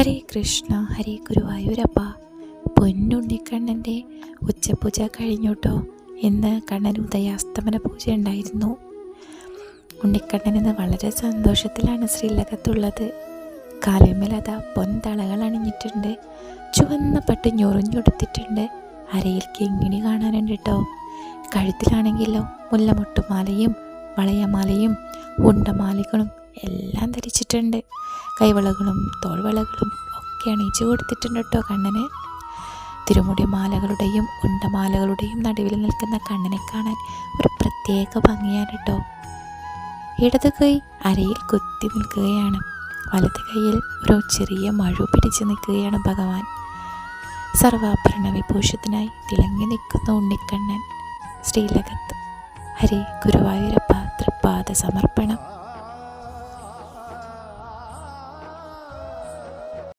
ഹരേ കൃഷ്ണ ഹരേ ഗുരുവായൂരപ്പ. പൊന്നുണ്ണിക്കണ്ണന്റെ ഉച്ചപൂജ കഴിഞ്ഞോട്ടോ. ഇന്ന് കണ്ണൻ ഉദയാസ്തമന പൂജ ഉണ്ടായിരുന്നു. ഉണ്ണിക്കണ്ണൻ ഇന്ന് വളരെ സന്തോഷത്തിലാണ് ശ്രീലകത്തുള്ളത്. കാലിന്മേൽ പൊന്തളകൾ അണിഞ്ഞിട്ടുണ്ട്. ചുവന്ന പട്ട് ഞൊറിഞ്ഞൊടുത്തിട്ടുണ്ട്. അരയിൽ കിങ്ങിണി കാണാനുണ്ട് കേട്ടോ കഴുത്തിലാണെങ്കിലോ മുല്ലമുട്ടുമാലയും വളയമാലയും ഉണ്ടമാലകളും എല്ലാം ധരിച്ചിട്ടുണ്ട്. കൈവളകളും തോൾവളകളും ഒക്കെ അണിയിച്ചു കൊടുത്തിട്ടുണ്ട് കേട്ടോ കണ്ണന്. തിരുമുടി മാലകളുടെയും ഉണ്ടമാലകളുടെയും നടുവിൽ നിൽക്കുന്ന കണ്ണനെ കാണാൻ ഒരു പ്രത്യേക ഭംഗിയാണ് കേട്ടോ. ഇടത് കൈ അരയിൽ കുത്തി നിൽക്കുകയാണ്. വലത് കൈയിൽ ഒരു ചെറിയ മഴു പിടിച്ചു നിൽക്കുകയാണ് ഭഗവാൻ. സർവാഭരണ വിഭൂഷത്തിനായി തിളങ്ങി നിൽക്കുന്ന ഉണ്ണിക്കണ്ണൻ. ശ്രീലകത്ത് ഹരി ഗുരുവായൂരപ്പ തൃപ്പാദ സമർപ്പണം.